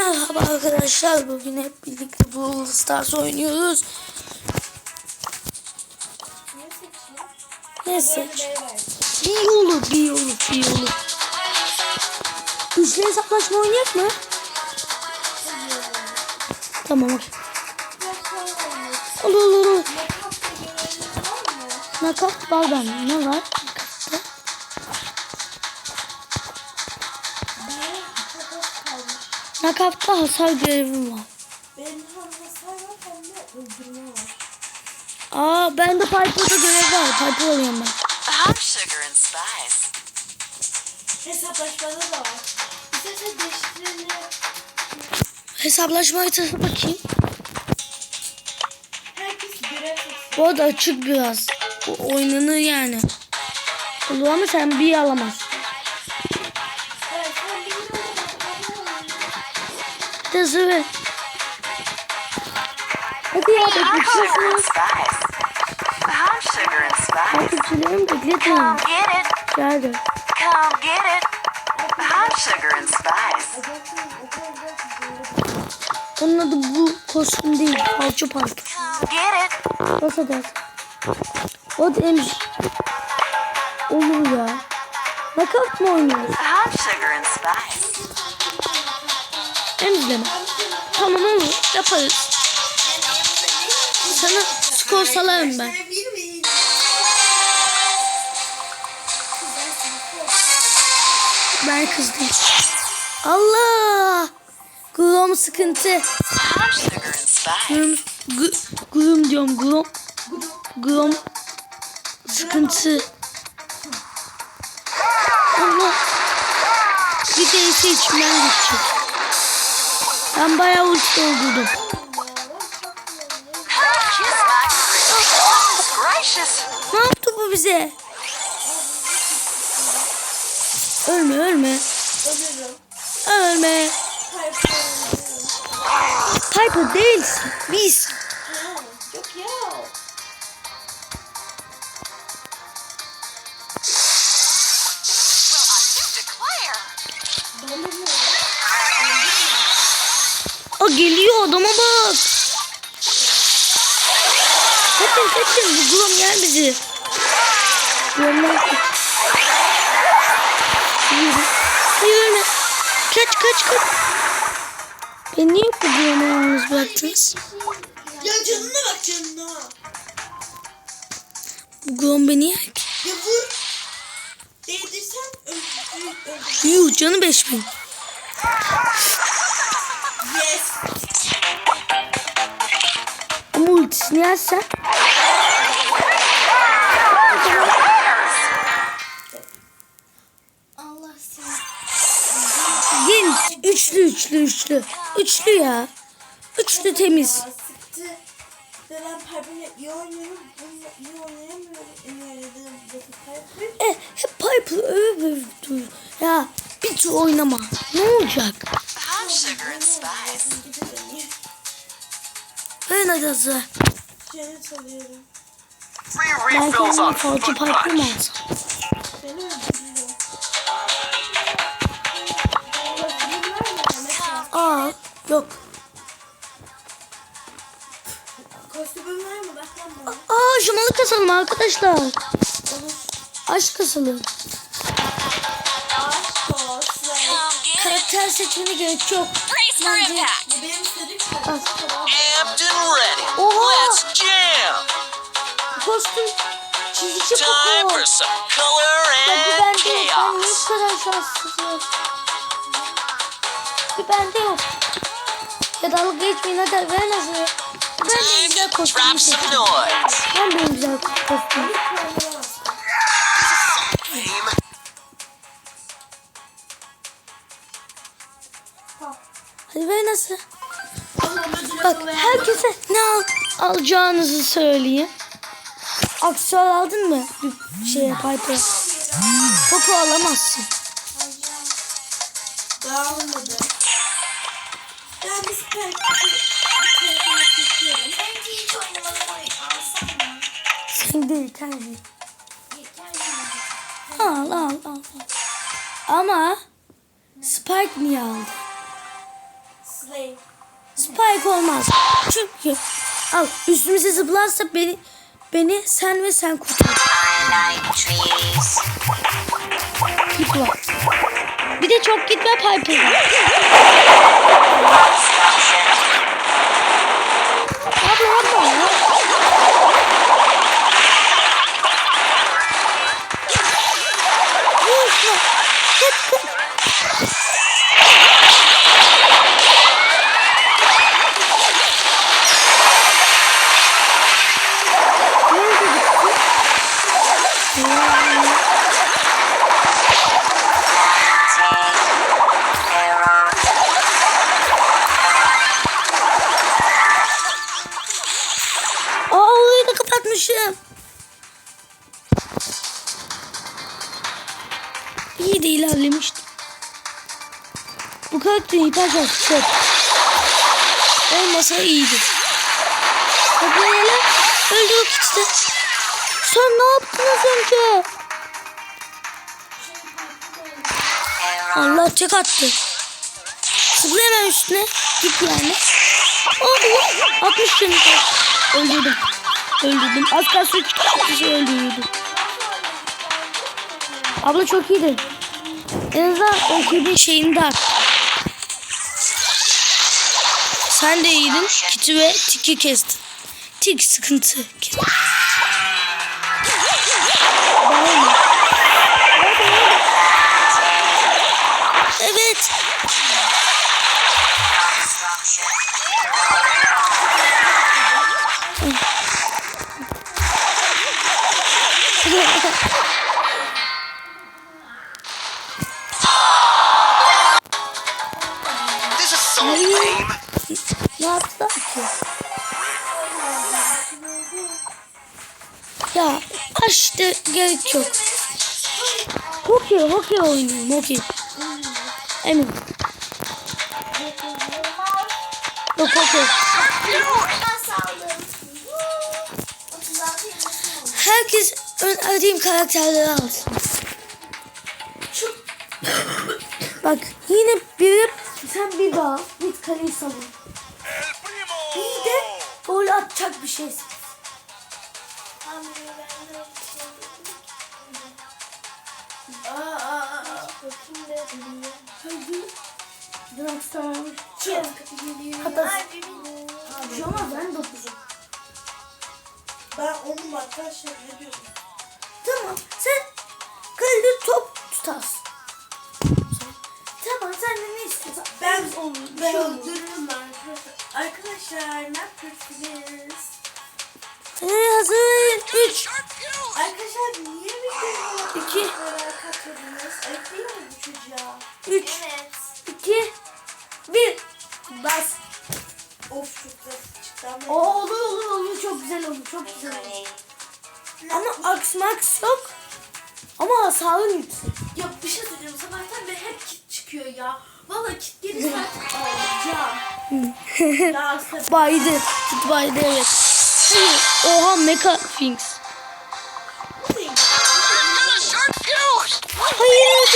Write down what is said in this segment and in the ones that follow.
Merhaba arkadaşlar. Bugün hep birlikte Brawl Stars oynuyoruz. Ne seç? Bir olur, bir olur, bir olur. Üçlü hesaplaşma oynayak mı? Tamam. Olur olur olur. Nakat var bende. Ne var? Nakatta hasar görevim var. Benim hem hasar var hem de öldürme var. Aa bende Piper'da görev var. Piper alıyorum ben. I'm sugar and spice. Hesaplaşmada da var. İstersen değiştirelim. Hesaplaşma haritası bakayım. Herkes görev. Bu arada açık biraz. O oynanır yani. Ama sen bir alamazsın. Sugar and spice. Come get it. Come get it. I'm sugar and spice. Onun adı bu kostüm değil. Get it. Nasıl dersin? O demiş. Olur ya. Nakavt mı oynuyoruz? I'm sugar and spice. Emzleme. Tamam olur. Yaparız. Sana skor salarım ben. Ben kızdım. Allah! Grom sıkıntı. Grom, gr- grom diyorum grom. Grom sıkıntı. Allah! Bir de ise içimden geçecek. Ben bayağı ulti doldurdum. Ne yaptı bu bize? Ölme ölme. Ölme. Piper değilsin. Biz. Adama bak. Kaçın kaçın. Bu Grom yer bizi. Yürü. Hayır ölme. Kaç kaç kaç. Beni niye Grom'u yalnız bıraktınız? Ya canına bak canına. Bu Grom beni yer ki. Ya vur. Değdirsen öldür. Yuh canı 5000. yersen. Allah seni. Gelin üçlü üçlü üçlü. Üçlü ya. Üçlü temiz. E, hep Piper öve dur. Ya bir tur oynama. Ne olacak? I'm Cennet alıyorum. Free Ben refills kendime Foot Piper mı alsam? Beni öldürüyor. Aa yok. Kostümün var mı? Bak lan bana. Aa şumalı kasalım arkadaşlar. Aşk kasalım. Karakter seçmene gerek yok. Bence-. Ya benim istediğim Al. Amped and ready. Oha! Let's jam. Kostüm çizici Time for some color and yok. Ben chaos. bu kadar şanssızım? Bu bende yok. Ya dalga geçmeyin hadi ver nasıl? Ben de güzel kostüm seçtim. Ben de güzel kostüm. Hadi ver nasıl? Bak herkese ne al, alacağınızı söyleyeyim. Aksesuar aldın mı? Bir şey Piper. Koku alamazsın. Dağılmadı. Ben bir süper. Bence hiç oynamamayı alsam mı? Sen kendi. Yeter mi? Al al al. al. Ama Spike niye aldı? Slay. Spike olmaz. Çünkü al üstümüze zıplarsa beni beni sen ve sen kurtar. Var. Bir de çok gitme Piper. Abla abla ya. Bu karakterin hiper çok. Olmasa iyiydi. Hele. Öldürdük işte. Sen ne yaptın az önce? Allah tek attı. Hemen üstüne. Git yani. Allah. 60 canı. Öldürdüm. Öldürdüm. Az kalsın 3 kişi öldürüyordum. Abla çok iyiydi. En azından o kulübün şeyini de attı. Sen de iyiydin. Kiti ve tiki kestin. Tik sıkıntı. Bana Hokey, hokey oynayayım, hokey. Emin. Yok hokey. Ben saldım. 36 yaşında oldu. Herkes önerdiğim karakterleri alsın. Bak yine biri sen bir bağ, bir kaleyi savun. Bir de gol atacak bir şey. Drakstar. Hatta Joma ben dokuzum. Ben onun arkadaşlar ne diyorum? Tamam sen kalede top tutarsın. Tamam sen ne istiyorsan. Ben onu Ben öldürürüm arkadaşlar. Arkadaşlar ne yapıyorsunuz? Ee, hazır. Üç. Arkadaşlar niye bir İki. Bu çocuğa? Üç. Evet. İki. Bir. Bas. Of çok güzel çıktı ama. O olur olur olur çok güzel olur çok güzel olur. Ama aks maks yok. Ama hasarın yüksek. Ya bir şey söyleyeceğim. Sabahtan beri hep kit çıkıyor ya. Valla kit gelirse artık alacağım. ya aslında Baydı. Evet. Oha Mecha Finks. Hayır.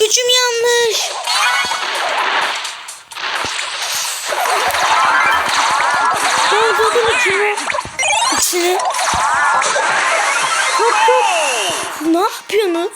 Üçüm yanlış. Ben dedim içine. İkisini. Hop hop. Ne yapıyorsunuz?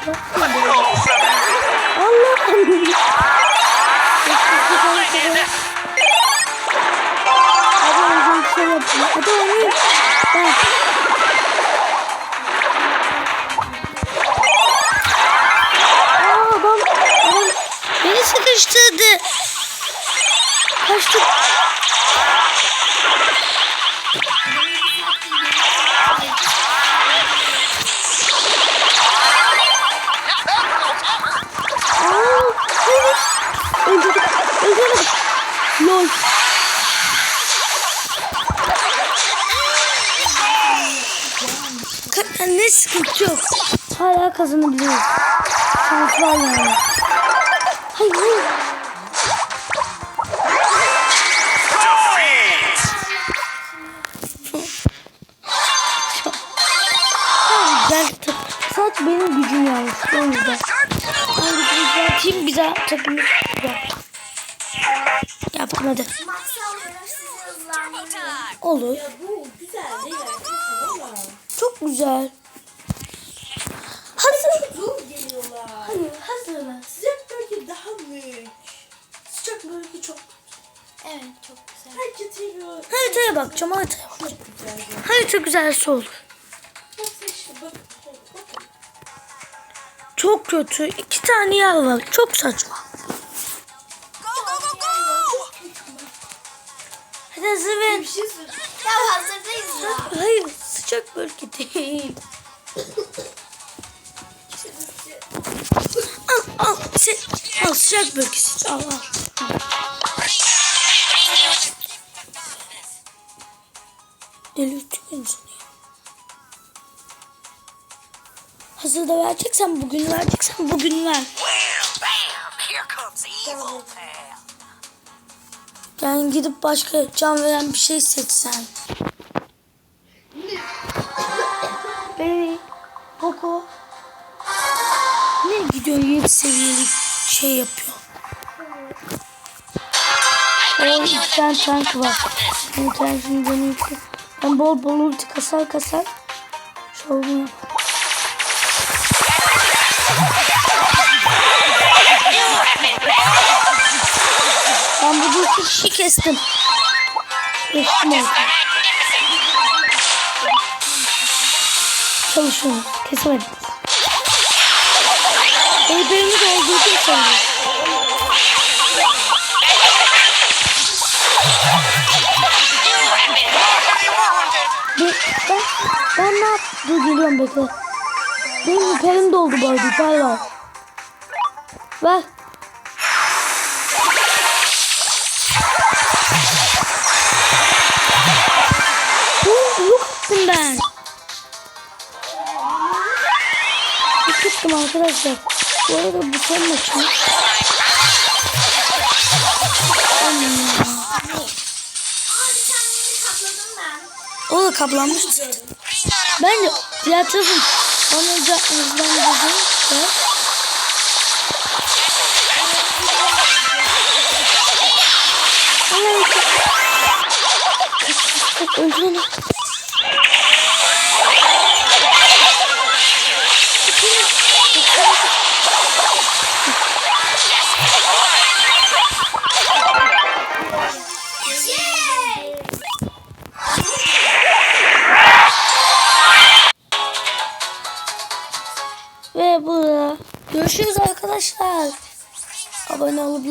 Amigos. Allah'ım. Hadi önce bir şey yapayım. Hadi beni sıkıştırdı. Kaçtık. Yok. Hala kazanabiliriz. Şans var yani. Hayır benim gücüm yanlış. O yüzden. Ben gücümü atayım bir daha takımı. Yaptım hadi. Olur. Ya bu güzel değil gerçekten ama. Çok güzel. Hazır. Zor geliyorlar. Hayır hazır. Sıcak bölge daha büyük. Sıcak bölge çok Evet çok güzel. seviyor. Haritaya bakacağım haritaya bakacağım. Harita güzelse olur. Çok kötü. İki tane yer var. Çok saçma. Hadi hazır ver. Bir şey. Ya hazırdayız ya. Hayır sıcak bölge değil. Al al. Sen, al sıcak bölgesi. Al al. Delirtiyor ya? Hazır da vereceksen bugün vereceksen bugün ver. Yani gidip başka can veren bir şey seçsen. Ne gidiyor 7 seviyelik şey yapıyor. O tane tank var. Bir tane şimdi ki. Ben bol bol ulti kasar kasar. Şovunu yap. Ben bu iki kişi kestim. Kestim oldu. Çalışıyorum. Kesemedim. Doldurdum sanırım. Ben, ben, ne yap? Dur geliyorum bekle. Benim hiperim doldu bu arada. Hiper var. Ver. Yok ettim ben. Ettim arkadaşlar. Bu arada bu son ben. O da kaplanmıştı. Ben de diğer tarafın bana hızlan dedim.